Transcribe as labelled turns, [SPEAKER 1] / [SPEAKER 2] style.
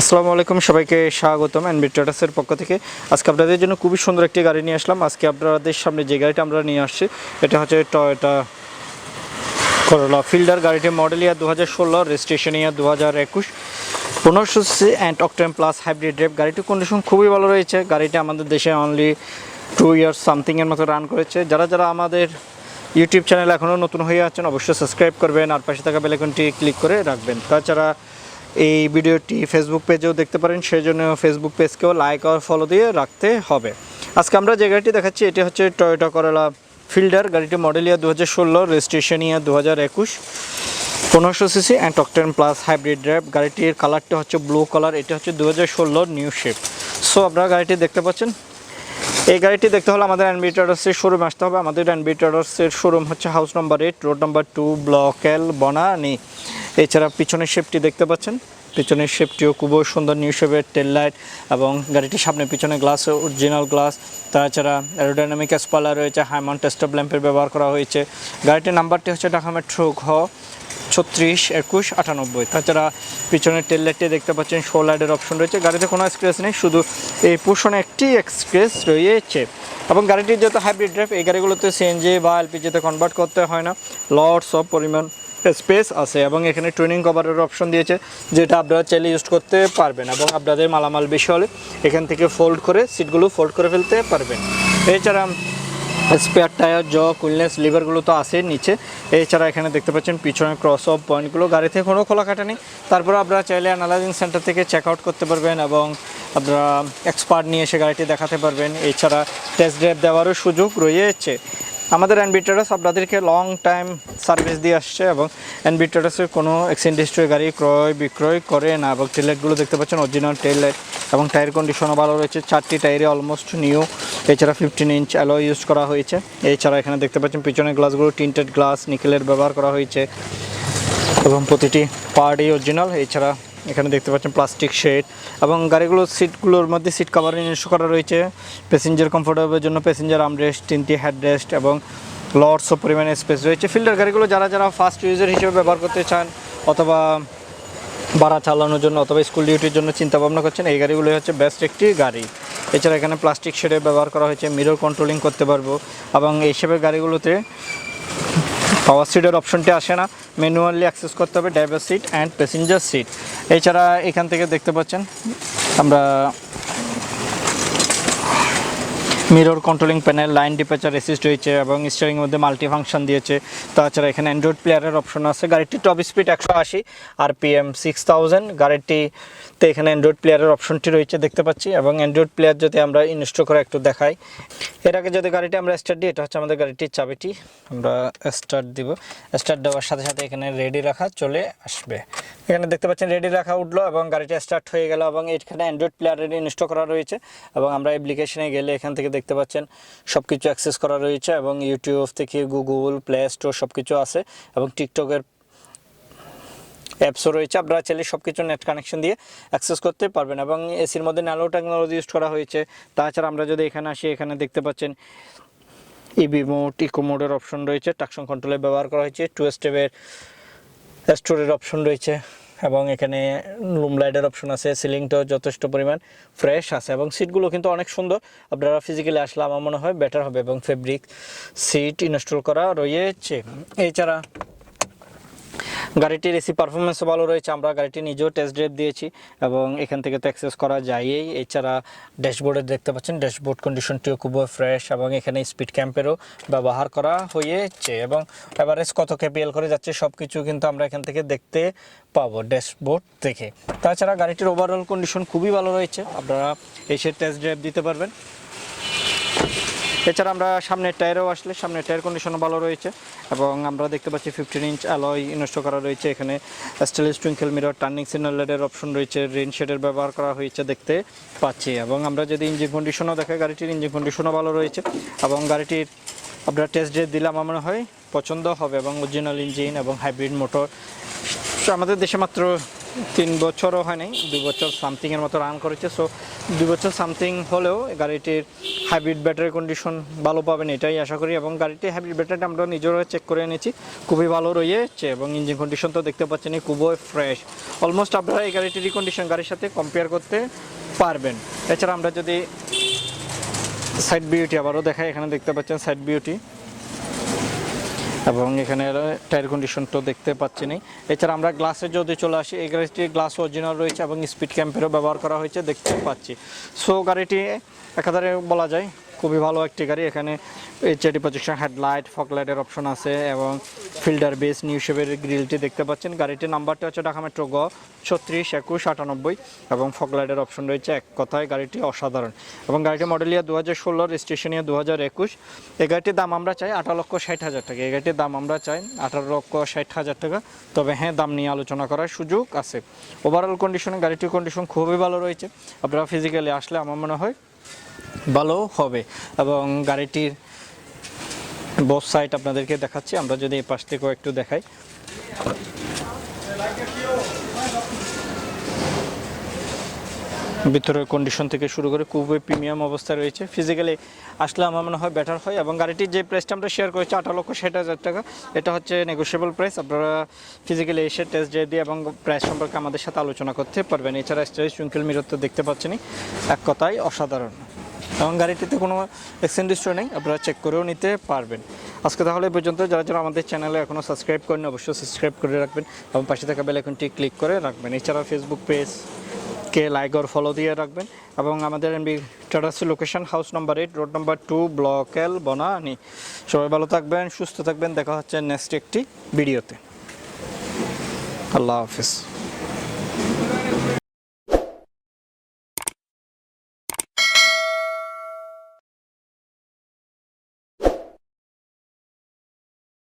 [SPEAKER 1] আসসালামু আলাইকুম, সবাইকে স্বাগতম এনবি ট্রেডার্সের পক্ষ থেকে। আজকে আপনাদের জন্য খুবই সুন্দর একটি গাড়ি নিয়ে আসলাম। আজকে আপনাদের সামনে যে গাড়িটা আমরা নিয়ে আসছি, এটা হচ্ছে টয়োটা করোলা ফিল্ডার গাড়িটি মডেল ইয়ার দু হাজার ষোলো রেজিস্ট্রেশন ইয়ার দু হাজার একুশ। পনেরোশো C and octane plus hybrid drive গাড়িটির কন্ডিশন খুবই ভালো রয়েছে। গাড়িটি আমাদের দেশে অনলি টু ইয়ার্স সামথিংয়ের মতো রান করেছে। যারা যারা আমাদের ইউটিউব চ্যানেল এখনও নতুন হয়ে আছেন, অবশ্যই সাবস্ক্রাইব করবেন। আর পাশে থাকা বেলাইকনটি ক্লিক করে রাখবেন। তাছাড়া এই ভিডিওটি ফেসবুক পেজেও দেখতে পারেন সেই জন্য ফেসবুক পেজকেও লাইক আর ফলো দিয়ে রাখতে হবে। আজকে আমরা যে গাড়িটি দেখাচ্ছি, এটি হচ্ছে টয়োটা করলা ফিল্ডার গাড়িটি মডেল ইয়ার দু হাজার ষোলো রেজিস্ট্রেশন ইয়ার দু হাজার একুশ। পনেরোশো CC and octane plus hybrid drive গাড়িটির কালারটি হচ্ছে ব্লু কালার এটি হচ্ছে দু হাজার ষোলোর নিউ শেপ সো আপনারা গাড়িটি দেখতে পাচ্ছেন। এই গাড়িটি দেখতে হলে আমাদের এনবি ট্রেডার্সের শোরুমে আসতে হবে। আমাদের এনবি ট্রেডার্সের শোরুম হচ্ছে house number eight road number two block L Banani এছাড়া পিছনের শেপটি দেখতে পাচ্ছেন। পিছনের শেপটিও খুবই সুন্দর নিউ শেপের টেল লাইট এবং গাড়িটির সামনে পিছনে গ্লাস অরিজিনাল গ্লাস তাছাড়া অ্যারোডাইনামিক স্পলার রয়েছে হাইমন টেস্টপ ল্যাম্পের ব্যবহার করা হয়েছে। গাড়িটির নাম্বারটি হচ্ছে ঢাকা মেট্রো ঘ, ছত্রিশ, একুশ, আটানব্বই। তাছাড়া পিছনের টেল লাইটটি দেখতে পাচ্ছেন শো লাইটের অপশন রয়েছে। গাড়িতে কোনো স্ক্রেচ নেই, শুধু এই পোর্শনে একটি স্ক্রেচ রয়েছে। এবং গাড়িটির যেহেতু হাইব্রিড ড্রাইভ এই গাড়িগুলোতে সিএনজি বা এলপিজিতে কনভার্ট করতে হয় না। লটস অফ পরিমাণ স্পেস আছে এবং এখানে ট্রেনিং কভারের অপশন দিয়েছে, যেটা আপনারা চাইলে ইউজ করতে পারবেন এবং আপনাদের মালামাল বেশি হলে এখান থেকে ফোল্ড করে সিটগুলো ফোল্ড করে ফেলতে পারবেন। এছাড়া স্পেয়ার টায়ার জ কুলনেস লিভারগুলো তো আছে নিচে। এছাড়া এখানে দেখতে পাচ্ছেন পিছনে ক্রস অফ পয়েন্টগুলো গাড়ি থেকে কোনো খোলা কাটা নেই। তারপরে আপনারা চাইলে অ্যানালাইজিং সেন্টার থেকে চেক আউট করতে পারবেন এবং আপনারা এক্সপার্ট নিয়ে এসে গাড়িটি দেখাতে পারবেন। এছাড়া টেস্ট ড্রাইভ দেওয়ারও সুযোগ রয়েছে। আমাদের এনবি ট্রেডার্স আপনাদেরকে লং টাইম সার্ভিস দিয়ে আসছে এবং এনবি কোনো এক্সিডেন্ট হিস্ট্রি গাড়ি ক্রয়, বিক্রয় করে না এবং টেল লাইটগুলো দেখতে পাচ্ছেন অরিজিনাল টেল লাইট এবং টায়ার কন্ডিশনও ভালো রয়েছে। চারটি টায়ারে অলমোস্ট নিউ এছাড়া ফিফটিন ইঞ্চ অ্যালো ইউজ করা হয়েছে। এছাড়া এখানে দেখতে পাচ্ছেন, পিছনের গ্লাসগুলো টিন্টেড গ্লাস নিকেলের ব্যবহার করা হয়েছে এবং প্রতিটি পার্টই অরিজিনাল এছাড়া এখানে দেখতে পাচ্ছেন প্লাস্টিক শেড এবং গাড়িগুলোর সিটগুলোর মধ্যে সিট কাভার ইনস্টল করা রয়েছে। প্যাসেঞ্জার কমফোর্টেবলের জন্য প্যাসেঞ্জার আমরেস্ট তিনটি হেডরেস্ট এবং লর্ডস পরিমাণে স্পেস রয়েছে। ফিল্ডার গাড়িগুলো যারা যারা ফার্স্ট ইউজার হিসেবে ব্যবহার করতে চান অথবা ভাড়া চালানোর জন্য অথবা স্কুল ডিউটির জন্য চিন্তা ভাবনা করছেন, এই গাড়িগুলো হচ্ছে বেস্ট একটি গাড়ি। এছাড়া এখানে প্লাস্টিক শেডে ব্যবহার করা হয়েছে মিরর কন্ট্রোলিং করতে পারব এবং এইসবের গাড়িগুলোতে পাওয়ার সিটের অপশনটি আসে না। ম্যানুয়ালি অ্যাক্সেস করতে হবে driver seat and passenger seat এছাড়া এখান থেকে দেখতে পাচ্ছেন আমরা mirror controlling panel lane departure assist রয়েছে এবং স্টিয়ারিংয়ের মধ্যে মাল্টি ফাংশন দিয়েছে। তাছাড়া এখানে অ্যান্ড্রয়েড প্লেয়ারের অপশন আছে। গাড়িটি টপ স্পিড একশো আশি আর পিএম সিক্স থাউজেন্ড গাড়িটিতে এখানে অ্যান্ড্রয়েড প্লেয়ারের অপশনটি রয়েছে দেখতে পাচ্ছি এবং অ্যান্ড্রয়েড প্লেয়ার যদি আমরা ইনস্টল করে একটু দেখাই। এর আগে যদি গাড়িটি আমরা স্টার্ট দিই, এটা হচ্ছে আমাদের গাড়িটির চাবিটি। আমরা স্টার্ট দিব। স্টার্ট দেওয়ার সাথে সাথে এখানে রেডি রাখা চলে আসবে। এখানে দেখতে পাচ্ছেন রেডি রাখা উঠল এবং গাড়িটা স্টার্ট হয়ে গেল এবং এখানে অ্যান্ড্রয়েড প্লেয়ারের ইনস্টল করা রয়েছে এবং আমরা অ্যাপ্লিকেশনে গেলে এখান থেকে দেখতে পাচ্ছেন সব কিছু অ্যাক্সেস করা রয়েছে এবং ইউটিউব থেকে গুগল প্লে স্টোর সব কিছু আছে এবং টিকটকের অ্যাপসও রয়েছে। আপনারা চাইলে সব কিছু নেট কানেকশন দিয়ে অ্যাক্সেস করতে পারবেন এবং এসির মধ্যে ন্যালো টেকনোলজি ইউজ করা হয়েছে। তাছাড়া আমরা যদি এখানে আসি, এখানে দেখতে পাচ্ছেন ইবি মোড ইকো মোডের অপশন রয়েছে। টাকশন কন্ট্রোলে ব্যবহার করা হয়েছে। টু স্টেপের স্টোরের অপশন রয়েছে। এবং এখানে রুম লাইটের অপশন আছে সিলিংটাও যথেষ্ট পরিমাণ ফ্রেশ আছে এবং সিটগুলো কিন্তু অনেক সুন্দর। আপনারা ফিজিক্যালি আসলে আমার মনে হয় বেটার হবে এবং ফেব্রিক সিট ইনস্টল করা রয়েছে। এছাড়া গাড়িটির এসি পারফরমেন্সও ভালো রয়েছে, আমরা গাড়িটি নিজেও টেস্ট ড্রাইভ দিয়েছি এবং এখান থেকে তো অ্যাক্সেস করা যায়ই। এছাড়া ড্যাশবোর্ডে দেখতে পাচ্ছেন ড্যাশবোর্ড কন্ডিশনটিও খুবই ফ্রেশ এবং এখানে স্পিড ক্যাম্পেরও ব্যবহার করা হয়েছে এবং এভারেজ কত কেপিএল করে যাচ্ছে সব কিছু কিন্তু আমরা এখান থেকে দেখতে পাবো ড্যাশবোর্ড থেকে। তাছাড়া গাড়িটির ওভারঅল কন্ডিশন খুবই ভালো রয়েছে, আপনারা এসে টেস্ট ড্রাইভ দিতে পারবেন। এছাড়া আমরা সামনের টায়ারও আসলে সামনের টায়ার কন্ডিশনও ভালো রয়েছে এবং আমরা দেখতে পাচ্ছি ফিফটিন ইঞ্চ অ্যালয় ইনস্টল করা রয়েছে। এখানে স্টেলেস twinkle mirror turning signal option রয়েছে। রেন শেডের ব্যবহার করা হয়েছে দেখতে পাচ্ছি এবং আমরা যদি ইঞ্জিন কন্ডিশনও দেখে গাড়িটির ইঞ্জিন কন্ডিশনও ভালো রয়েছে এবং গাড়িটির আপনারা টেস্ট ড্রাইভ দিলে আমার মনে হয় পছন্দ হবে এবং অরিজিনাল ইঞ্জিন এবং হাইব্রিড মোটর আমাদের দেশে মাত্র তিন বছরও হয় নাই, দুই বছর সামথিংয়ের মতো রান করেছে। সো দুই বছর সামথিং হলেও গাড়িটির হাইব্রিড ব্যাটারি কন্ডিশন ভালো পাবেন এটাই আশা করি। এবং গাড়িটির হাইব্রিড ব্যাটারিটা আমরা নিজেরা চেক করে এনেছি। খুবই ভালো রয়েছে এবং ইঞ্জিন কন্ডিশন তো দেখতে পাচ্ছেন খুবই ফ্রেশ অলমোস্ট আপনারা এই গাড়িটির কন্ডিশন গাড়ির সাথে কম্পেয়ার করতে পারবেন। এছাড়া আমরা যদি সাইড বিউটি আবারও দেখাই, এখানে দেখতে পাচ্ছেন সাইড বিউটি এবং এখানে টায়ার কন্ডিশন তো দেখতে পাচ্ছি না এছাড়া আমরা গ্লাসে যদি চলে আসি, এই গাড়িটি গ্লাস অরিজিনাল রয়েছে এবং স্পিড ক্যাম্পেরও ব্যবহার করা হয়েছে, দেখতে পাচ্ছি। সো গাড়িটি একাধারে বলা যায় খুবই ভালো একটি গাড়ি। এখানে এইচআইডি প্রজেকশন হেডলাইট ফকলাইটের অপশন আছে এবং ফিল্ডার বেস নিউ শেপের গ্রিলটি দেখতে পাচ্ছেন। গাড়িটির নাম্বারটি হচ্ছে ঢাকা মেট্রো গ, ছত্রিশ, একুশ, আটানব্বই এবং ফকলাইটের অপশন রয়েছে এক কথায়। গাড়িটি অসাধারণ এবং গাড়িটি মডেল ইয়া দু হাজার ষোলো রেজিস্ট্রেশন ইয়া দু হাজার একুশ। এই গাড়িটির দাম আমরা চাই আঠারো লক্ষ ষাট হাজার টাকা। এই গাড়িটির দাম আমরা চাই আঠারো লক্ষ ষাট হাজার টাকা। তবে হ্যাঁ দাম নিয়ে আলোচনা করার সুযোগ আছে। ওভারঅল কন্ডিশনে গাড়িটির কন্ডিশন খুবই ভালো রয়েছে। আপনারা ফিজিক্যালি আসলে আমার মনে হয় ভালো হবে। এবং গাড়িটির বস সাইড আপনাদেরকে দেখাচ্ছি, আমরা যদি এই পাশ থেকেও একটু দেখাই। ভিতরের কন্ডিশন থেকে শুরু করে খুবই প্রিমিয়াম অবস্থায় রয়েছে। ফিজিক্যালি আসলে আমার মনে হয় বেটার হয়, এবং গাড়িটির যে প্রাইসটা আমরা শেয়ার করেছি, আঠারো লক্ষ ষাট হাজার টাকা, এটা হচ্ছে নেগোসিয়েবল প্রাইস আপনারা ফিজিক্যালি এসে টেস্ট ড্রাইভ দিয়ে এবং প্রাইস সম্পর্কে আমাদের সাথে আলোচনা করতে পারবেন। এছাড়া স্টাইল চুঙ্কেল মিরত্ব দেখতে পাচ্ছেনই। এক কথায় অসাধারণ। এবং গাড়িটিতে কোনো এক্সচেঞ্জ হিস্ট্রি নেই, আপনারা চেক করেও নিতে পারবেন। আজকে তাহলে পর্যন্ত, যারা যারা আমাদের চ্যানেলে এখনও সাবস্ক্রাইব করেন অবশ্যই সাবস্ক্রাইব করে রাখবেন এবং পাশে থাকা বেল আইকনটি ক্লিক করে রাখবেন। এছাড়া ফেসবুক পেজ কে লাইক আর ফলো দিয়ে রাখবেন। এবং আমাদের MB টাটাসি location house number eight road number two block L Banani সবাই ভালো থাকবেন, সুস্থ থাকবেন। দেখা হচ্ছে নেক্সট একটি ভিডিওতে আল্লাহ হাফিজ।